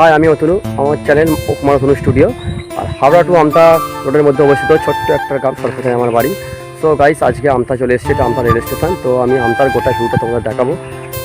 High আমি অতনু, আমার channel Kumar Atanu studio আর হাওড়া টু আমতা রোডের মধ্যে অবস্থিত ছোট্ট একটা গ্রাম সরকারে আমার বাড়ি। সো গাইস আজকে আমতা চলে এসেছে, এটা আমতা রেল স্টেশন তো আমি আমতার গোটা ভিউটা তোমাদের দেখাবো।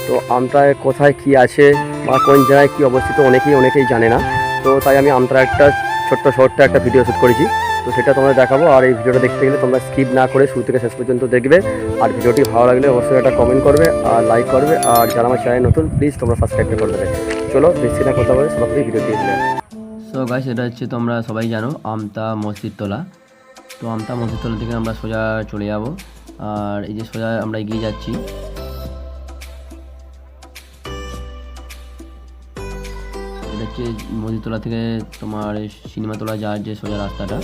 তো আমতায় কোথায় কি আছে বা কোন জায়গায় কী অবস্থিত, অনেকেই অনেকেই জানে না। তো তাই আমি আমতার একটা ছোট্ট শর্টটা একটা ভিডিও শ্যুট করেছি। তো সেটা তোমরা দেখাবো। আর এই ভিডিওটা দেখতে গেলে তোমরা স্কিপ না করে শুরু থেকে শেষ পর্যন্ত দেখবে। আর ভিডিওটি ভালো লাগলে অবশ্যই একটা কমেন্ট করবে, আর লাইক করবে। আর যারা আমার চ্যানেল নতুন প্লিজ তোমরা সাবস্ক্রাইব করে দেবে। চলো, বেশি না কথা বলে সরাসরি ভিডিও দিয়ে দিলে সো গাইস এটা হচ্ছে তোমরা সবাই জানো, আমতা মসজিদ তোলা। তো আমতা মসজিদ তোলা থেকে আমরা সোজা চলে যাব। আর এই যে সোজা আমরা এগিয়ে যাচ্ছি। এটা হচ্ছে মসজিদতলা থেকে তোমার সিনেমা তোলা যাওয়ার যে সোজা রাস্তাটা।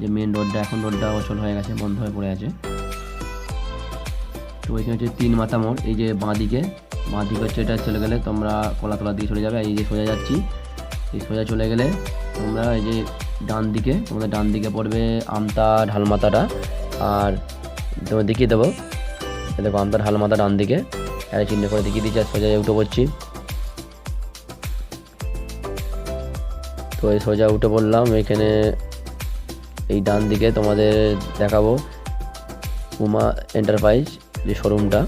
যে মেন রোডটা, এখন রোডটা অচল হয়ে গেছে, বন্ধ হয়ে পড়ে আছে। তো এখানে হচ্ছে তিন মাথা মোড়, এই যে বাঁ দিকে বাঁ হচ্ছে এটা চলে গেলে তোমরা কলাতলা দিকে চলে যাবে এই যে সোজা যাচ্ছি। এই সোজা চলে গেলে তোমরা এই যে ডান দিকে, তোমাদের ডান দিকে পড়বে আমতা ঢালমাথাটা আর তোমার দেখিয়ে দেবো দেখো আমতা ঢালমাথা ডান দিকে। আর চিহ্ন করে দেখিয়ে দিচ্ছি, আর সোজা উঠে পড়ছি। তো এই সোজা উঠে পড়লাম, এখানে এই ডান দিকে তোমাদের দেখাবো উমা এন্টারপ্রাইজ যে শোরুমটা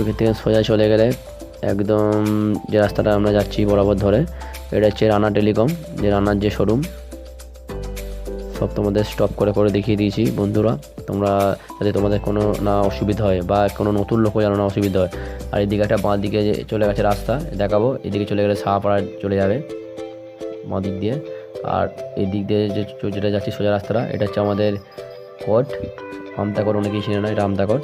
ওইখান থেকে সোজা চলে গেলে একদম যে রাস্তাটা আমরা যাচ্ছি বরাবর ধরে, এটা হচ্ছে রানা টেলিকম, যে রানার যে শোরুম সব তোমাদের স্টপ করে করে দেখিয়ে দিয়েছি, বন্ধুরা। তোমরা যাতে তোমাদের কোনো না অসুবিধা হয় বা কোনো নতুন লোকও যেন না অসুবিধা হয়। আর এদিকে একটা বাঁ দিকে চলে গেছে রাস্তা, দেখাবো। এদিকে চলে গেলে সাহাপাড়া চলে যাবে বাঁ দিক দিয়ে। আর এই দিক দিয়ে যে যেটা যাচ্ছি সোজা রাস্তাটা, এটা হচ্ছে আমাদের কোট আমতাকোট অনেকেই চিনে না, এটা আমতাকোট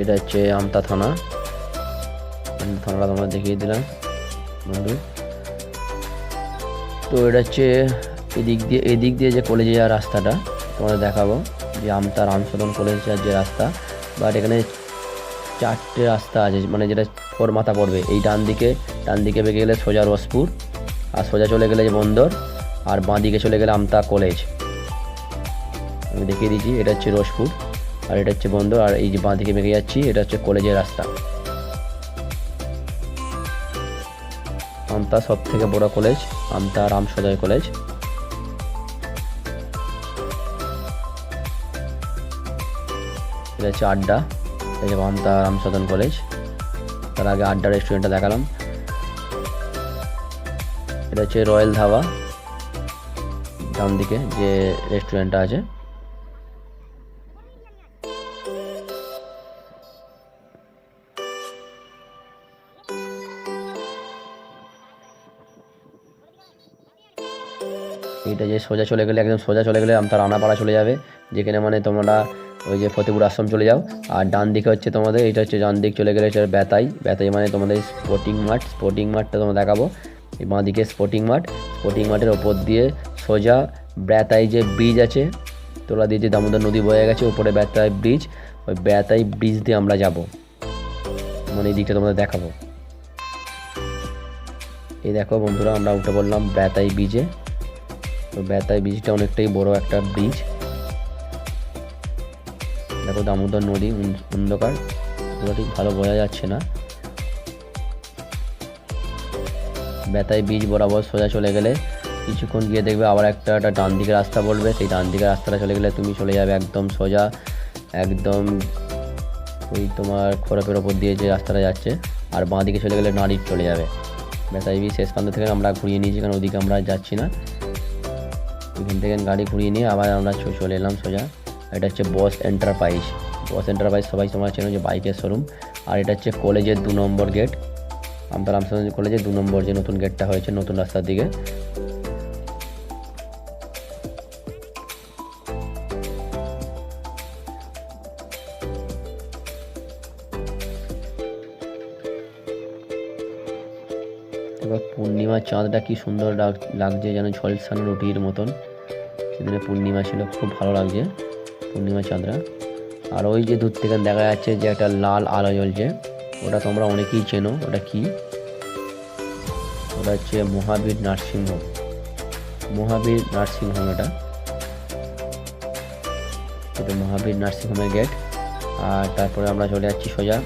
এটা হচ্ছে আমতা থানা। থানাটা তোমরা দেখিয়ে দিলাম বন্ধু। তো এটা হচ্ছে এদিক দিয়ে এদিক দিয়ে যে কলেজে যাওয়ার রাস্তাটা, তোমাদের দেখাবো যে আমতা রামসদন কলেজ যাওয়ার যে রাস্তা। বাট এখানে চারটে রাস্তা আছে মানে যেটা ফোর মাথা পড়বে। এই ডান দিকে ডান দিকে বেঁকে গেলে সোজা রসপুর, আর সোজা চলে গেলে যে বন্দর, আর বাঁ দিকে চলে গেলে আমতা কলেজ আমি দেখিয়ে দিচ্ছি, এটা হচ্ছে রসপুর। আর এটা হচ্ছে বন্দর আর এই যে বাঁ দিকে বেঁকে যাচ্ছি, এটা হচ্ছে কলেজের রাস্তা। আমতা সব থেকে বড় কলেজ আমতা রাম সদয় কলেজ এটা হচ্ছে আড্ডা যে আমতা রাম সদন কলেজ তার আগে আড্ডা রেস্টুরেন্টটা দেখালাম। এটা হচ্ছে রয়্যাল ধাবা ডান দিকে যে রেস্টুরেন্টটা আছে। এইটা যে সোজা চলে গেলে, একদম সোজা চলে গেলে আমতা রানাপাড়া চলে যাবে। যেখানে মানে তোমরা ওই যে ফতেপুর আশ্রম চলে যাও। আর ডান দিকে হচ্ছে তোমাদের এটা হচ্ছে ডান দিক চলে গেলে এটা বেতাই। বেতাই মানে তোমাদের স্পোর্টিং মাঠ। স্পোর্টিং মাঠটা তোমরা দেখাবো। এই বাঁ দিকে স্পোর্টিং মাঠ। স্পোর্টিং মাঠের ওপর দিয়ে সোজা বেতাই যে ব্রিজ আছে, তোলা দিয়ে যে দামোদর নদী বয়ে গেছে উপরে বেতাই ব্রিজ ওই বেতাই ব্রিজ দিয়ে আমরা যাব। মানে এই দিকটা তোমাদের দেখাবো। এই দেখো বন্ধুরা, আমরা উঠে বললাম বেতাই ব্রিজে তো বেতাই ব্রিজটা অনেকটাই বড় একটা ব্রিজ দেখো দামোদর নদী অন- অন্ধকার। ঠিক ভালো বোঝা যাচ্ছে না। বেতাই ব্রিজ বরাবর সোজা চলে গেলে কিছুক্ষণ গিয়ে দেখবে আবার একটা একটা ডান দিকে রাস্তা বলবে সেই ডান দিকে রাস্তাটা চলে গেলে তুমি চলে যাবে একদম সোজা, একদম ওই তোমার খোরাপের ওপর দিয়ে যে রাস্তাটা যাচ্ছে। আর বাঁ দিকে চলে গেলে নাড়ির চলে যাবে। বেতাই ব্রিজ শেষ প্রান্ত থেকে আমরা ঘুরিয়ে নিয়েছি, কারণ ওদিকে আমরা যাচ্ছি না। এখান থেকে গাড়ি ঘুরিয়ে নিয়ে আবার আমরা চলে এলাম সোজা। এটা হচ্ছে বস এন্টারপ্রাইজ বস এন্টারপ্রাইজ সবাই তোমরা চেনো যে বাইকের শোরুম আর এটা হচ্ছে কলেজের দু নম্বর গেট আমতা রামচন্দ্র কলেজের দু নম্বর যে নতুন গেটটা হয়েছে নতুন রাস্তার দিকে। এবার পূর্ণিমার চাঁদটা কি সুন্দর লাগ- লাগছে যেন ঝলসানো রুটির মতন। সেদিনে পূর্ণিমা ছিল, খুব ভালো লাগছে, পূর্ণিমা চাঁদরা। আর ওই যে দূর থেকে দেখা যাচ্ছে যে একটা লাল আলো জ্বলছে, ওটা তোমরা অনেকেই চেনো, ওটা কি? ওটা হচ্ছে মহাবীর নার্সিংহোম মহাবীর নার্সিংহোম এটা। এটা মহাবীর নার্সিংহোমের গেট। আর তারপরে আমরা চলে যাচ্ছি সোজা,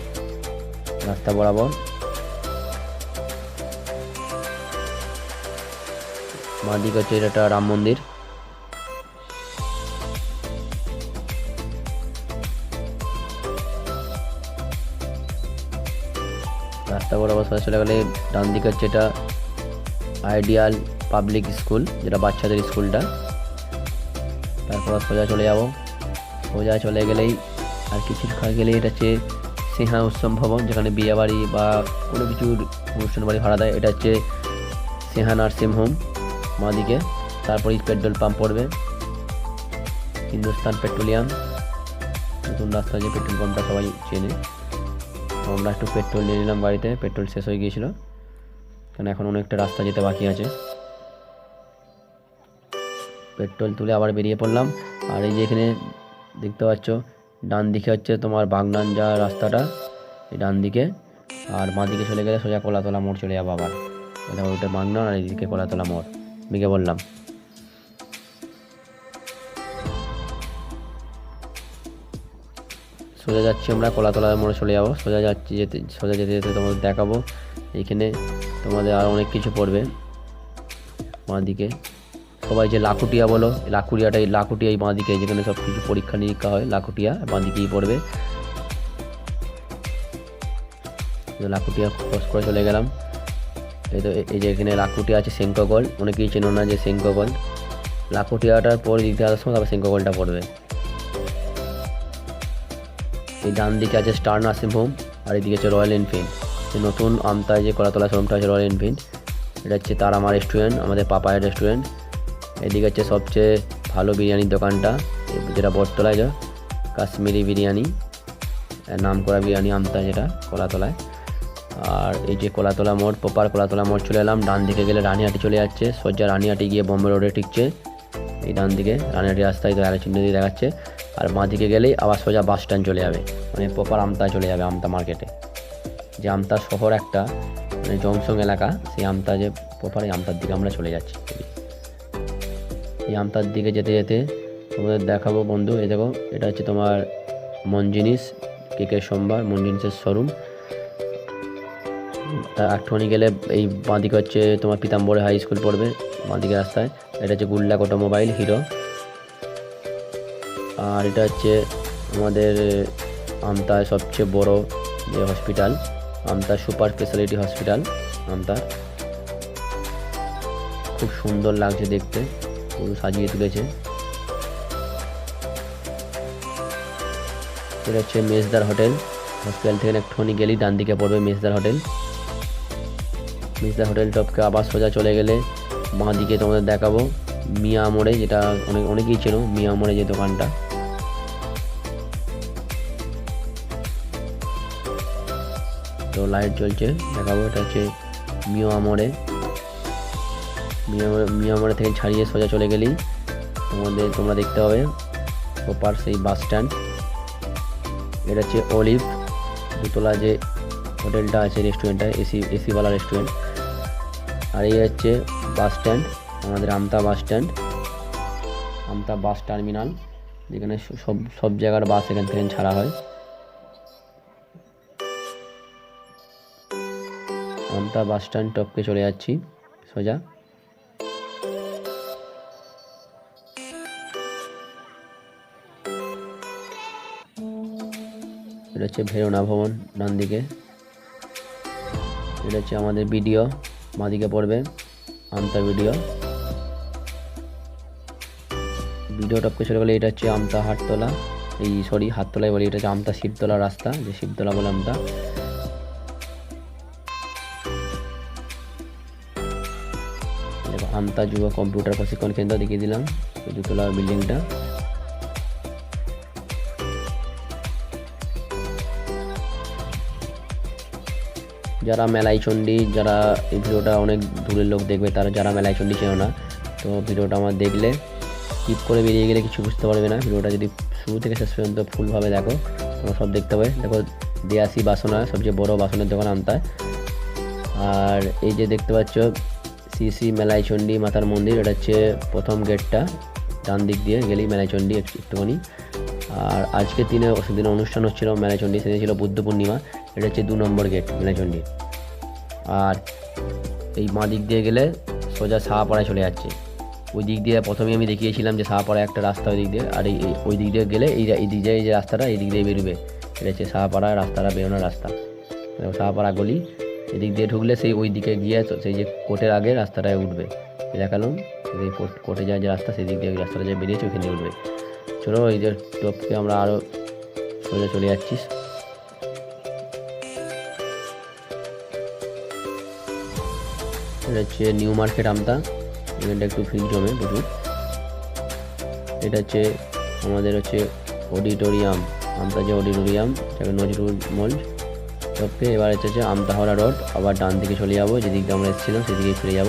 রাস্তা বরাবর। বাঁদিকে হচ্ছে এটা রাম মন্দির। বরাবর চলে গেলে ডান দিকে হচ্ছে এটা আইডিয়াল পাবলিক স্কুল যেটা বাচ্চাদের স্কুলটা। তারপর সোজা চলে যাব। সোজা চলে গেলেই আর কিছু গেলেই এটা হচ্ছে সিংহা উৎসব ভবন, যেখানে বিয়ে বাড়ি বা কোনো কিছুর অনুষ্ঠান বাড়ি ভাড়া দেয়। এটা হচ্ছে সিংহা নার্সিং হোম, মাদিকে। তারপরেই পেট্রোল পাম্প পড়বে। হিন্দুস্তান পেট্রোলিয়াম। নতুন রাস্তা যে পেট্রোল পাম্পটা সবাই চেনে। আমরা একটু পেট্রোল নিয়ে নিলাম গাড়িতে পেট্রোল শেষ হয়ে গিয়েছিল। কারণ এখন অনেকটা রাস্তা যেতে বাকি আছে। পেট্রোল তুলে আবার বেরিয়ে পড়লাম। আর এই যে এখানে দেখতে পাচ্ছ, ডান দিকে হচ্ছে তোমার বাগনান যা রাস্তাটা, এই ডান দিকে। আর বাঁ দিকে চলে গেলে সোজা কলাতলা মোড় চলে যাব আবার। ওটা বাগনান আর এইদিকে কলাতলা মোড়। মিকে বললাম। সোজা যাচ্ছি আমরা, কলাতলার মোড়ে চলে যাব। সোজা যাচ্ছি যেতে, সোজা যেতে যেতে তোমাদের দেখাবো। এইখানে তোমাদের আর অনেক কিছু পড়বে। বাঁ দিকে। সবাই যে লাকুটিয়া বলো লাকুটিয়াটাই লাকুটিয়া এই বাঁ দিকে, যেখানে সব কিছু পরীক্ষা নিরীক্ষা হয়, লাকুটিয়া বাঁ দিকেই পড়বে। লাকুটিয়া ক্রস করে চলে গেলাম। এই তো, এই যে এখানে লাকুটিয়া আছে সেঙ্কগল অনেকেই চেনো না যে সেঙ্কগল লাকুটিয়াটার পর দিক দিয়ে আসার সময় তারপর সেঙ্কগলটা পড়বে। এই ডান দিকে আছে স্টার নার্সিং হোম, আর এদিকে আছে রয়্যাল এনফিল্ড। যে নতুন আমতায় যে কলাতলা শোরুমটা আছে রয়্যাল এনফিল্ড, এটা হচ্ছে তার আমার রেস্টুরেন্ট আমাদের পাপায়ের রেস্টুরেন্ট এদিকে হচ্ছে সবচেয়ে ভালো বিরিয়ানির দোকানটা, যেটা বটতলায় যা, কাশ্মীরি বিরিয়ানি নাম করা বিরিয়ানি আমতা যেটা, কলাতলায়। আর এই যে কলাতলা মোড়, প্রপার কলাতলা মোড় চলে এলাম, ডান দিকে গেলে রানিহাটি চলে যাচ্ছে সজ্জা রানিহাটি গিয়ে বোম্বে রোডে ঠিকছে এই ডান দিকে, রানিহাটি রাস্তায় তো অ্যারো চিহ্ন দিয়ে দেখাচ্ছে। আর বাঁ দিকে গেলেই আবার সোজা বাস স্ট্যান্ড চলে যাবে। মানে প্রপার আমতা চলে যাবে আমতা মার্কেটে যে আমতা শহর একটা মানে জংশন এলাকা, সেই আমতা যে প্রপার আমতার দিকে আমরা চলে যাচ্ছি। এই আমতার দিকে যেতে যেতে তোমাদের দেখাবো বন্ধু, এই দেখো, এটা হচ্ছে তোমার মন জিনিস কেকের সোমবার মন জিনিসের শোরুম একটুখানি গেলে এই বাঁদিকে হচ্ছে তোমার পিতাম্বরে হাই স্কুল পড়বে, বাঁদিকে রাস্তায়। এটা হচ্ছে গুল্লাক অটোমোবাইল হিরো আর এটা হচ্ছে আমাদের আমতায় সবচেয়ে বড় যে hospital Amta super speciality hospital Amta খুব সুন্দর লাগছে দেখতে পুরো সাজিয়ে তুলেছে। এটা হচ্ছে মেজদার হোটেল। হসপিটাল থেকে একটুখানি গেলেই ডান দিকে পড়বে মেজদার হোটেল। মেজদার হোটেল টপকে আবার সোজা চলে গেলে বাঁ দিকে তোমাদের দেখাবো। মিয়া মোড়ে যেটা অনেক অনেকেই চেনো, মিয়া মোড়ে যে দোকানটা। তো লাইট জ্বলছে, দেখাবো, এটা হচ্ছে মিয়া মোড়ে মিয়া মিয়া মোড়ে থেকে ছাড়িয়ে সোজা চলে গেলেই তোমাদের, তোমরা দেখতে পাবে প্রপার সেই বাস স্ট্যান্ড এটা হচ্ছে অলিভ দুতলা যে হোটেলটা আছে রেস্টুরেন্টটা এসি এসিওয়ালা রেস্টুরেন্ট আর এই হচ্ছে বাস স্ট্যান্ড আমাদের আমতা বাস স্ট্যান্ড আমতা বাস টার্মিনাল যেখানে সব সব জায়গার বাস এখান থেকে ছাড়া হয়। আমতা বাস স্ট্যান্ড টপকে চলে যাচ্ছি। সোজা। এটা হচ্ছে ভেরোনা ভবন, ডান দিকে। এটা হচ্ছে আমাদের ভিডিও, বাঁদিকে পড়বে, আমতা ভিডিও। ভিডিও টপকে চলে গেলে এটা হচ্ছে আমতা হাটতলা। এই, সরি হাততলায় বলি, এটা হচ্ছে আমতা শিবতলা রাস্তা, যে শিবতলা বলে আমতা। আমতা যুব কম্পিউটার প্রশিক্ষণ কেন্দ্র দেখিয়ে দিলাম। দুতলা বিল্ডিংটা যারা মেলাই চণ্ডী, যারা এই ভিডিওটা অনেক দূরের লোক দেখবে, তারা যারা মেলাই চণ্ডী চেনো না, তো ভিডিওটা আমার দেখলে স্কিপ করে বেরিয়ে গেলে কিছু বুঝতে পারবে না। ভিডিওটা যদি শুরু থেকে শেষ পর্যন্ত ফুলভাবে দেখো, তোমরা সব দেখতে পাবে। দেখো দেয়াসি বাসনা, সবচেয়ে বড় বাসনের দোকান আমতায়। আর এই যে দেখতে পাচ্ছ শ্রী মেলাইচণ্ডী মাতার মন্দির এটা হচ্ছে প্রথম গেটটা ডান দিক দিয়ে গেলেই মেলাইচণ্ডী একটু- একটুখানি আর আজকের দিনে সেদিন অনুষ্ঠান হচ্ছিল মেলাইচণ্ডী সেদিন ছিল বুদ্ধ পূর্ণিমা এটা হচ্ছে দু নম্বর গেট মেলাইচণ্ডী আর এই মা দিক দিয়ে গেলে সোজা সাহাপাড়ায় চলে যাচ্ছে ওই দিক দিয়ে প্রথমে আমি দেখিয়েছিলাম যে সাহাপাড়ায় একটা রাস্তা ওই দিক দিয়ে আর এই ওই দিক দিয়ে গেলে এই এই দিক দিয়ে এই যে রাস্তাটা এই দিক দিয়ে বেরোবে এটা হচ্ছে সাহাপাড়া রাস্তাটা বেরোনোর রাস্তা সাহাপাড়া গলি এদিক দিয়ে ঢুকলে সেই ওই দিকে গিয়ে সেই যে কোর্টের আগে রাস্তাটায় উঠবে। দেখালাম এই কোর্ট- যাওয়ার যে রাস্তা সেই দিক দিয়ে রাস্তাটা যে বেরিয়েছে ওইখানে উঠবে। চলো এই যে টপকে আমরা আরও সোজা চলে যাচ্ছি। এটা হচ্ছে নিউ মার্কেট আমতা। এখানটা একটু ভিড় জমে প্রচুর। এটা হচ্ছে আমাদের হচ্ছে অডিটোরিয়াম। আমতা যে অডিটোরিয়াম নজরুল মঞ্চ। টপকে এবার হচ্ছে আমতাহরা আমতা রোড, আবার ডান দিকে চলে যাব, যেদিকে আমরা এসেছিলাম সেদিকে ফিরে যাব।